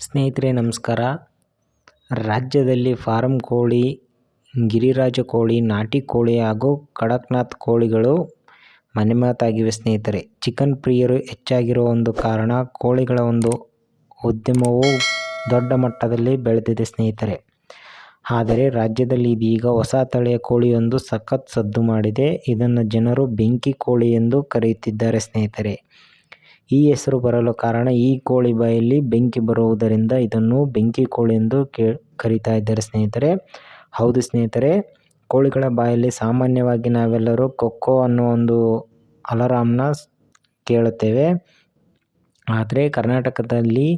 ಸ್ನೇಹಿತರೆ, ನಮಸ್ಕಾರ. ರಾಜ್ಯದಲ್ಲಿ ಫಾರಂ ಕೋಳಿ, ಗಿರಿರಾಜ ಕೋಳಿ, ನಾಟಿ ಕೋಳಿ ಹಾಗೂ ಕಡಕ್ನಾಥ್ ಕೋಳಿಗಳು ಮನೆಮಾತಾಗಿವೆ ಸ್ನೇಹಿತರೆ. ಚಿಕನ್ ಪ್ರಿಯರು ಹೆಚ್ಚಾಗಿರುವ ಒಂದು ಕಾರಣ ಕೋಳಿಗಳ ಒಂದು ಉದ್ಯಮವು ದೊಡ್ಡ ಮಟ್ಟದಲ್ಲಿ ಬೆಳೆದಿದೆ ಸ್ನೇಹಿತರೆ. ಆದರೆ ರಾಜ್ಯದಲ್ಲಿ ಇದೀಗ ಹೊಸ ತಳಿಯ ಕೋಳಿಯೊಂದು ಸಖತ್ ಸದ್ದು ಮಾಡಿದೆ. ಇದನ್ನು ಜನರು ಬೆಂಕಿ ಕೋಳಿ ಎಂದು ಕರೆಯುತ್ತಿದ್ದಾರೆ ಸ್ನೇಹಿತರೆ. ಈ ಹೆಸರು ಬರಲು ಕಾರಣ ಈ ಕೋಳಿ ಬಾಯಲ್ಲಿ ಬೆಂಕಿ ಬರುವುದರಿಂದ ಇದನ್ನು ಬೆಂಕಿ ಕೋಳಿ ಎಂದು ಕೇ, ಕರೀತಾ ಇದ್ದಾರೆ ಸ್ನೇಹಿತರೆ. ಹೌದು ಸ್ನೇಹಿತರೆ, ಕೋಳಿಗಳ ಬಾಯಲ್ಲಿ ಸಾಮಾನ್ಯವಾಗಿ ನಾವೆಲ್ಲರೂ ಕೊಕ್ಕೋ ಅನ್ನೋ ಒಂದು ಅಲಾರಾಮ್ನ ಕೇಳುತ್ತೇವೆ. ಆದರೆ ಕರ್ನಾಟಕದಲ್ಲಿ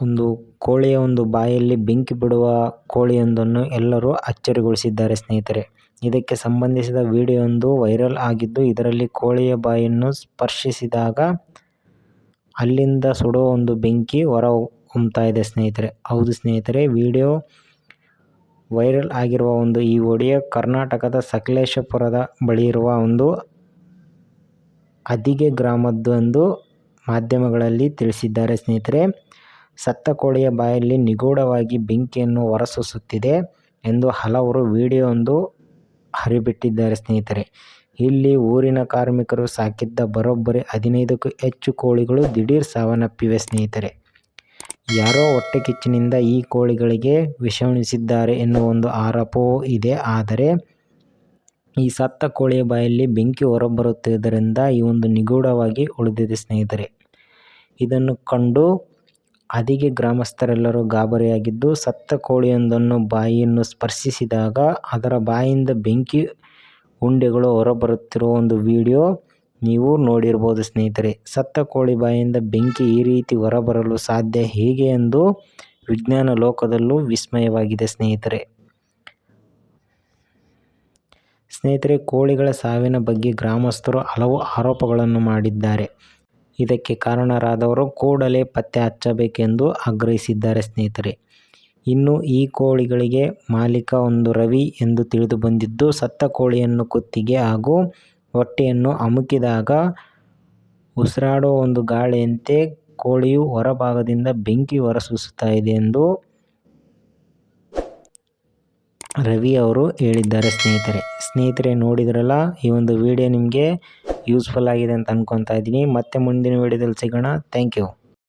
ಒಂದು ಕೋಳಿಯ ಒಂದು ಬಾಯಲ್ಲಿ ಬೆಂಕಿ ಬಿಡುವ ಕೋಳಿಯೊಂದನ್ನು ಎಲ್ಲರೂ ಅಚ್ಚರಿಗೊಳಿಸಿದ್ದಾರೆ ಸ್ನೇಹಿತರೆ. ಇದಕ್ಕೆ ಸಂಬಂಧಿಸಿದ ಒಂದು ವೈರಲ್ ಆಗಿದ್ದು, ಇದರಲ್ಲಿ ಕೋಳಿಯ ಬಾಯನ್ನು ಸ್ಪರ್ಶಿಸಿದಾಗ ಅಲ್ಲಿಂದ ಸುಡುವ ಒಂದು ಬೆಂಕಿ ಹೊರ ಹೊಮ್ತಾ ಇದೆ ಸ್ನೇಹಿತರೆ. ಹೌದು ಸ್ನೇಹಿತರೆ, ವಿಡಿಯೋ ವೈರಲ್ ಆಗಿರುವ ಒಂದು ಈ ಒಡಿಯೋ ಕರ್ನಾಟಕದ ಸಕಲೇಶಪುರದ ಬಳಿ ಇರುವ ಒಂದು ಅದಿಗೆ ಗ್ರಾಮದ್ದು ಎಂದು ಮಾಧ್ಯಮಗಳಲ್ಲಿ ತಿಳಿಸಿದ್ದಾರೆ ಸ್ನೇಹಿತರೆ. ಸತ್ತ ಕೋಳಿಯ ಬಾಯಲ್ಲಿ ನಿಗೂಢವಾಗಿ ಬೆಂಕಿಯನ್ನು ಹೊರಸೂಸುತ್ತಿದೆ ಎಂದು ಹಲವರು ವಿಡಿಯೋ ಒಂದು ಹರಿಬಿಟ್ಟಿದ್ದಾರೆ ಸ್ನೇಹಿತರೆ. ಇಲ್ಲಿ ಊರಿನ ಕಾರ್ಮಿಕರು ಸಾಕಿದ್ದ ಬರೋಬ್ಬರಿ ಹದಿನೈದಕ್ಕೂ ಹೆಚ್ಚು ಕೋಳಿಗಳು ದಿಢೀರ್ ಸಾವನ್ನಪ್ಪಿವೆ ಸ್ನೇಹಿತರೆ. ಯಾರೋ ಹೊಟ್ಟೆ ಕಿಚ್ಚಿನಿಂದ ಈ ಕೋಳಿಗಳಿಗೆ ವಿಷವುಣಿಸಿದ್ದಾರೆ ಎನ್ನುವ ಒಂದು ಆರೋಪವೂ ಇದೆ. ಆದರೆ ಈ ಸತ್ತ ಕೋಳಿಯ ಬಾಯಲ್ಲಿ ಬೆಂಕಿ ಹೊರಬರುತ್ತಿದ್ದರಿಂದ ಈ ಒಂದು ನಿಗೂಢವಾಗಿ ಉಳಿದಿದೆ ಸ್ನೇಹಿತರೆ. ಇದನ್ನು ಕಂಡು ಅದಿಗೆ ಗ್ರಾಮಸ್ಥರೆಲ್ಲರೂ ಗಾಬರಿಯಾಗಿದ್ದು ಸತ್ತ ಕೋಳಿಯೊಂದನ್ನು ಬಾಯಿಯನ್ನು ಸ್ಪರ್ಶಿಸಿದಾಗ ಅದರ ಬಾಯಿಂದ ಬೆಂಕಿ ಉಂಡೆಗಳು ಹೊರಬರುತ್ತಿರುವ ಒಂದು ವಿಡಿಯೋ ನೀವು ನೋಡಿರ್ಬೋದು ಸ್ನೇಹಿತರೆ. ಸತ್ತ ಕೋಳಿ ಬಾಯಿಂದ ಬೆಂಕಿ ಈ ರೀತಿ ಹೊರಬರಲು ಸಾಧ್ಯ ಹೇಗೆ ಎಂದು ವಿಜ್ಞಾನ ಲೋಕದಲ್ಲೂ ವಿಸ್ಮಯವಾಗಿದೆ ಸ್ನೇಹಿತರೆ. ಸ್ನೇಹಿತರೆ, ಕೋಳಿಗಳ ಸಾವಿನ ಬಗ್ಗೆ ಗ್ರಾಮಸ್ಥರು ಹಲವು ಆರೋಪಗಳನ್ನು ಮಾಡಿದ್ದಾರೆ. ಇದಕ್ಕೆ ಕಾರಣರಾದವರು ಕೂಡಲೇ ಪತ್ತೆ ಹಚ್ಚಬೇಕೆಂದು ಆಗ್ರಹಿಸಿದ್ದಾರೆ ಸ್ನೇಹಿತರೆ. ಇನ್ನು ಈ ಕೋಳಿಗಳಿಗೆ ಮಾಲೀಕ ಒಂದು ರವಿ ಎಂದು ತಿಳಿದು ಬಂದಿದ್ದು, ಸತ್ತ ಕೋಳಿಯನ್ನು ಕುತ್ತಿಗೆ ಹಾಗೂ ಹೊಟ್ಟೆಯನ್ನು ಅಮುಕಿದಾಗ ಉಸಿರಾಡೋ ಒಂದು ಗಾಳಿಯಂತೆ ಕೋಳಿಯು ಹೊರಭಾಗದಿಂದ ಬೆಂಕಿ ಹೊರಸೂಸುತ್ತಾ ಇದೆ ಎಂದು ರವಿ ಅವರು ಹೇಳಿದ್ದಾರೆ ಸ್ನೇಹಿತರೆ. ಸ್ನೇಹಿತರೆ, ನೋಡಿದ್ರಲ್ಲ ಈ ಒಂದು ವಿಡಿಯೋ ನಿಮಗೆ ಯೂಸ್ಫುಲ್ ಆಗಿದೆ ಅಂತ ಅನ್ಕೊತಾ ಇದ್ದೀನಿ. ಮತ್ತೆ ಮುಂದಿನ ವಿಡಿಯೋದಲ್ಲಿ ಸಿಗೋಣ. Thank you.